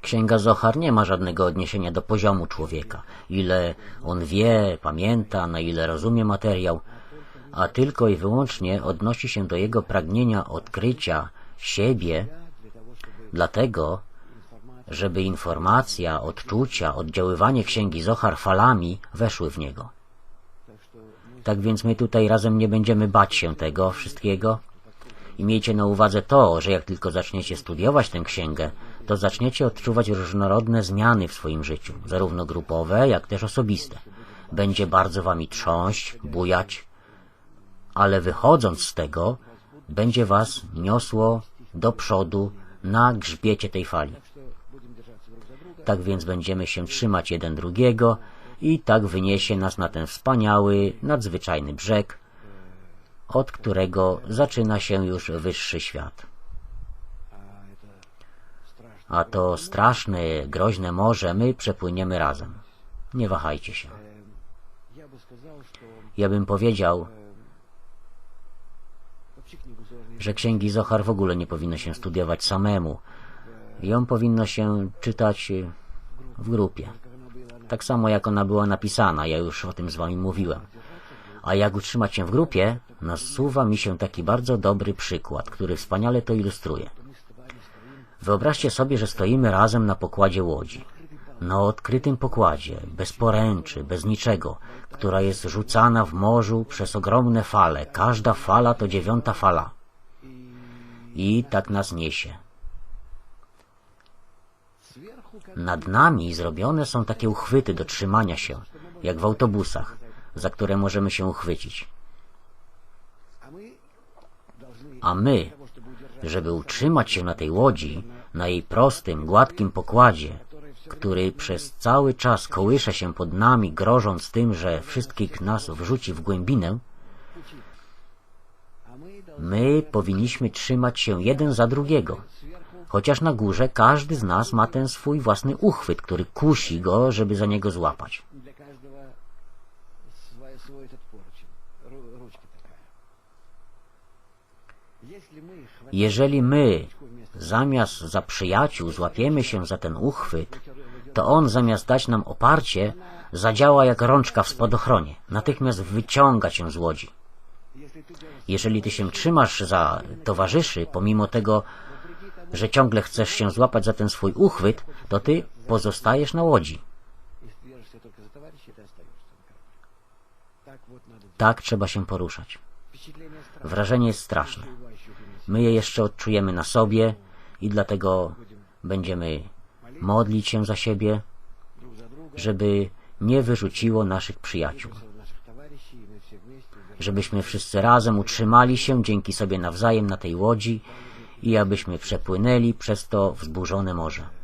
Księga Zohar nie ma żadnego odniesienia do poziomu człowieka, ile on wie, pamięta, na ile rozumie materiał, a tylko i wyłącznie odnosi się do jego pragnienia odkrycia siebie, dlatego, żeby informacja, odczucia, oddziaływanie księgi Zohar falami weszły w niego. Tak więc my tutaj razem nie będziemy bać się tego wszystkiego. I miejcie na uwadze to, że jak tylko zaczniecie studiować tę księgę, to zaczniecie odczuwać różnorodne zmiany w swoim życiu, zarówno grupowe, jak też osobiste. Będzie bardzo wami trząść, bujać, ale wychodząc z tego, będzie was niosło do przodu na grzbiecie tej fali. Tak więc będziemy się trzymać jeden drugiego i tak wyniesie nas na ten wspaniały, nadzwyczajny brzeg, od którego zaczyna się już wyższy świat. A to straszne, groźne morze my przepłyniemy razem. Nie wahajcie się. Ja bym powiedział, że księgi Zohar w ogóle nie powinno się studiować samemu. Ją powinno się czytać w grupie. Tak samo jak ona była napisana, ja już o tym z wami mówiłem. A jak utrzymać się w grupie, nasuwa mi się taki bardzo dobry przykład, który wspaniale to ilustruje. Wyobraźcie sobie, że stoimy razem na pokładzie łodzi. Na odkrytym pokładzie, bez poręczy, bez niczego, która jest rzucana w morzu przez ogromne fale. Każda fala to dziewiąta fala. I tak nas niesie. Nad nami zrobione są takie uchwyty do trzymania się, jak w autobusach, za które możemy się uchwycić. A my, żeby utrzymać się na tej łodzi, na jej prostym, gładkim pokładzie, który przez cały czas kołysze się pod nami, grożąc tym, że wszystkich nas wrzuci w głębinę, my powinniśmy trzymać się jeden za drugiego, chociaż na górze każdy z nas ma ten swój własny uchwyt, który kusi go, żeby za niego złapać. Jeżeli my zamiast za przyjaciół złapiemy się za ten uchwyt, to on zamiast dać nam oparcie, zadziała jak rączka w spadochronie. Natychmiast wyciąga cię z łodzi. Jeżeli ty się trzymasz za towarzyszy, pomimo tego, że ciągle chcesz się złapać za ten swój uchwyt, to ty pozostajesz na łodzi. Tak trzeba się poruszać. Wrażenie jest straszne. My je jeszcze odczujemy na sobie i dlatego będziemy modlić się za siebie, żeby nie wyrzuciło naszych przyjaciół. Żebyśmy wszyscy razem utrzymali się dzięki sobie nawzajem na tej łodzi i abyśmy przepłynęli przez to wzburzone morze.